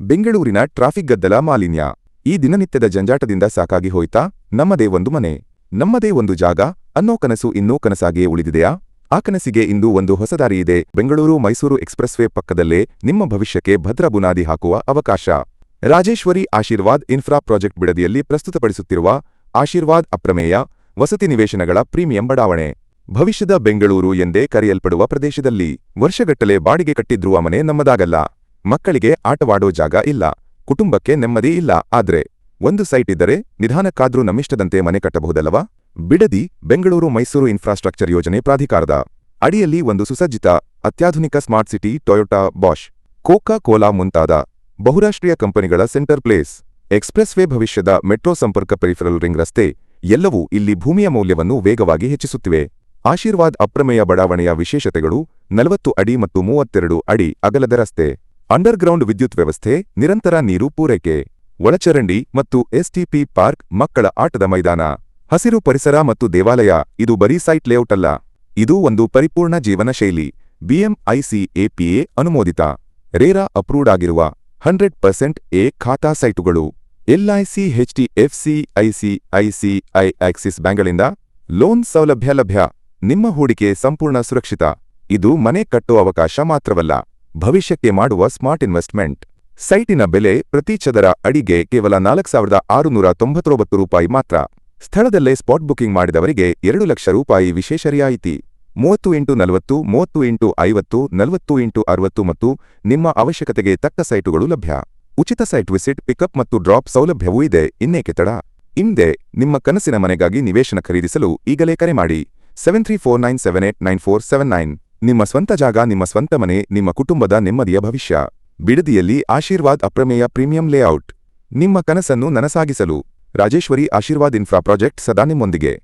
ಬೆಂಗಳೂರಿನ ಟ್ರಾಫಿಕ್ ಗದ್ದಲ ಮಾಲಿನ್ಯ. ಈ ದಿನನಿತ್ಯದ ಜಂಜಾಟದಿಂದ ಸಾಕಾಗಿ ಹೋಯ್ತಾ, ನಮ್ಮದೇ ಒಂದು ಮನೆ, ನಮ್ಮದೇ ಒಂದು ಜಾಗ, ಅನ್ನೋ ಕನಸು ಇನ್ನೂ ಕನಸಾಗಿಯೇ ಉಳಿದಿದೆಯಾ? ಆ ಕನಸಿಗೆ ಇಂದು ಒಂದು ಹೊಸ ದಾರಿ ಇದೆ. ಬೆಂಗಳೂರು ಮೈಸೂರು ಎಕ್ಸ್‌ಪ್ರೆಸ್‌ವೇ ಪಕ್ಕದಲ್ಲೇ ನಿಮ್ಮ ಭವಿಷ್ಯಕ್ಕೆ ಭದ್ರ ಬುನಾದಿ ಹಾಕುವ ಅವಕಾಶ. ರಾಜೇಶ್ವರಿ ಆಶೀರ್ವಾದ್ ಇನ್ಫ್ರಾ ಪ್ರಾಜೆಕ್ಟ್ ಬಿಡದಿಯಲ್ಲಿ ಪ್ರಸ್ತುತಪಡಿಸುತ್ತಿರುವ ಆಶೀರ್ವಾದ್ ಅಪ್ರಮೇಯ, ವಸತಿ ನಿವೇಶನಗಳ ಪ್ರೀಮಿಯಂ ಬಡಾವಣೆ. ಭವಿಷ್ಯದ ಬೆಂಗಳೂರು ಎಂದೇ ಕರೆಯಲ್ಪಡುವ ಪ್ರದೇಶದಲ್ಲಿ ವರ್ಷಗಟ್ಟಲೆ ಬಾಡಿಗೆ ಕಟ್ಟಿದ್ರುವ ಮನೆ ನಮ್ಮದಾಗಲ್ಲ. ಮಕ್ಕಳಿಗೆ ಆಟವಾಡೋ ಜಾಗ ಇಲ್ಲ, ಕುಟುಂಬಕ್ಕೆ ನೆಮ್ಮದಿ ಇಲ್ಲ. ಆದ್ರೆ, ಒಂದು ಸೈಟ್ ಇದ್ದರೆ ನಿಧಾನಕ್ಕಾದ್ರೂ ನಮ್ಮಿಷ್ಟದಂತೆ ಮನೆ ಕಟ್ಟಬಹುದಲ್ಲವಾ? ಬಿಡದಿ, ಬೆಂಗಳೂರು ಮೈಸೂರು ಇನ್ಫ್ರಾಸ್ಟ್ರಕ್ಚರ್ ಯೋಜನೆ ಪ್ರಾಧಿಕಾರದ ಅಡಿಯಲ್ಲಿ ಒಂದು ಸುಸಜ್ಜಿತ, ಅತ್ಯಾಧುನಿಕ smart city Toyota Bosch Coca Cola ಮುಂತಾದ ಬಹುರಾಷ್ಟ್ರೀಯ ಕಂಪನಿಗಳ ಸೆಂಟರ್ ಪ್ಲೇಸ್. ಎಕ್ಸ್‌ಪ್ರೆಸ್‌ವೇ ಭವಿಷ್ಯದ ಮೆಟ್ರೋ ಸಂಪರ್ಕ ಪೆರಿಫೆರಲ್ ರಿಂಗ್ ರಸ್ತೆ, ಎಲ್ಲವೂ ಇಲ್ಲಿ ಭೂಮಿಯ ಮೌಲ್ಯವನ್ನು ವೇಗವಾಗಿ ಹೆಚ್ಚಿಸುತ್ತಿವೆ. ಆಶೀರ್ವಾದ್ ಅಪ್ರಮೇಯ ಬಡಾವಣೆಯ ವಿಶೇಷತೆಗಳು ನಲವತ್ತು ಅಡಿ ಮತ್ತು ಮೂವತ್ತೆರಡು ಅಡಿ ಅಗಲದ ರಸ್ತೆ. ಅಂಡರ್ಗ್ರೌಂಡ್ ವಿದ್ಯುತ್ ವ್ಯವಸ್ಥೆ, ನಿರಂತರ ನೀರು ಪೂರೈಕೆ, ಒಳಚರಂಡಿ ಮತ್ತು ಎಸ್ಟಿಪಿ ಪಾರ್ಕ್, ಮಕ್ಕಳ ಆಟದ ಮೈದಾನ, ಹಸಿರು ಪರಿಸರ ಮತ್ತು ದೇವಾಲಯ, ಇದು ಬರೀ ಸೈಟ್ ಲೇಔಟ್ ಅಲ್ಲ. ಇದು ಒಂದು ಪರಿಪೂರ್ಣ ಜೀವನ ಶೈಲಿ ಬಿಎಂಐಸಿಎಪಿಎ ಅನುಮೋದಿತ. ರೇರಾ ಅಪ್ರೂವ್ಡ್ ಆಗಿರುವ ಹಂಡ್ರೆಡ್ ಪರ್ಸೆಂಟ್ ಎ ಖಾತಾ ಸೈಟುಗಳು. ಎಲ್ಐಸಿ ಎಚ್ಡಿಎಫ್ಸಿ ಐಸಿಐಸಿಐ ಆಕ್ಸಿಸ್ ಬ್ಯಾಂಕ್ಗಳಿಂದ ಲೋನ್ ಸೌಲಭ್ಯ ಲಭ್ಯ. ನಿಮ್ಮ ಹೂಡಿಕೆ ಸಂಪೂರ್ಣ ಸುರಕ್ಷಿತ. ಇದು ಮನೆ ಕಟ್ಟೋ ಅವಕಾಶ ಮಾತ್ರವಲ್ಲ. ಭವಿಷ್ಯಕ್ಕೆ ಮಾಡುವ ಸ್ಮಾರ್ಟ್ ಇನ್ವೆಸ್ಟ್ಮೆಂಟ್. ಸೈಟಿನ ಬೆಲೆ ಪ್ರತಿ ಚದರ ಅಡಿಗೆ ಕೇವಲ ನಾಲ್ಕು ಸಾವಿರದ ಆರುನೂರ ತೊಂಬತ್ತೊಂಬತ್ತು ರೂಪಾಯಿ ಮಾತ್ರ. ಸ್ಥಳದಲ್ಲೇ ಸ್ಪಾಟ್ ಬುಕಿಂಗ್ ಮಾಡಿದವರಿಗೆ ಎರಡು ಲಕ್ಷ ರೂಪಾಯಿ ವಿಶೇಷ ರಿಯಾಯಿತಿ. ಮೂವತ್ತು ಇಂಟು ನಲವತ್ತು, ಮೂವತ್ತು ಇಂಟು ಐವತ್ತು, ನಲವತ್ತು ಇಂಟು ಅರವತ್ತು ಮತ್ತು ನಿಮ್ಮ ಅವಶ್ಯಕತೆಗೆ ತಕ್ಕ ಸೈಟುಗಳು ಲಭ್ಯ. ಉಚಿತ ಸೈಟ್ ವಿಸಿಟ್, ಪಿಕಪ್ ಮತ್ತು ಡ್ರಾಪ್ ಸೌಲಭ್ಯವೂ ಇದೆ, ಇನ್ನೇಕೆ ತಡ? ಹಿಂದೆ ನಿಮ್ಮ ಕನಸಿನ ಮನೆಗಾಗಿ ನಿವೇಶನ ಖರೀದಿಸಲು ಈಗಲೇ ಕರೆ ಮಾಡಿ. Seven three four nine seven eight nine four seven nine. ನಿಮ್ಮ ಸ್ವಂತ ಜಾಗ, ನಿಮ್ಮ ಸ್ವಂತ ಮನೆ, ನಿಮ್ಮ ಕುಟುಂಬದ ನೆಮ್ಮದಿಯ ಭವಿಷ್ಯ. ಬಿಡದಿಯಲ್ಲಿ ಆಶೀರ್ವಾದ್ ಅಪ್ರಮೇಯ ಪ್ರೀಮಿಯಂ ಲೇಔಟ್. ನಿಮ್ಮ ಕನಸನ್ನು ನನಸಾಗಿಸಲು ರಾಜೇಶ್ವರಿ ಆಶೀರ್ವಾದ್ ಇನ್ಫ್ರಾ ಪ್ರಾಜೆಕ್ಟ್ ಸದಾ ನಿಮ್ಮೊಂದಿಗೆ.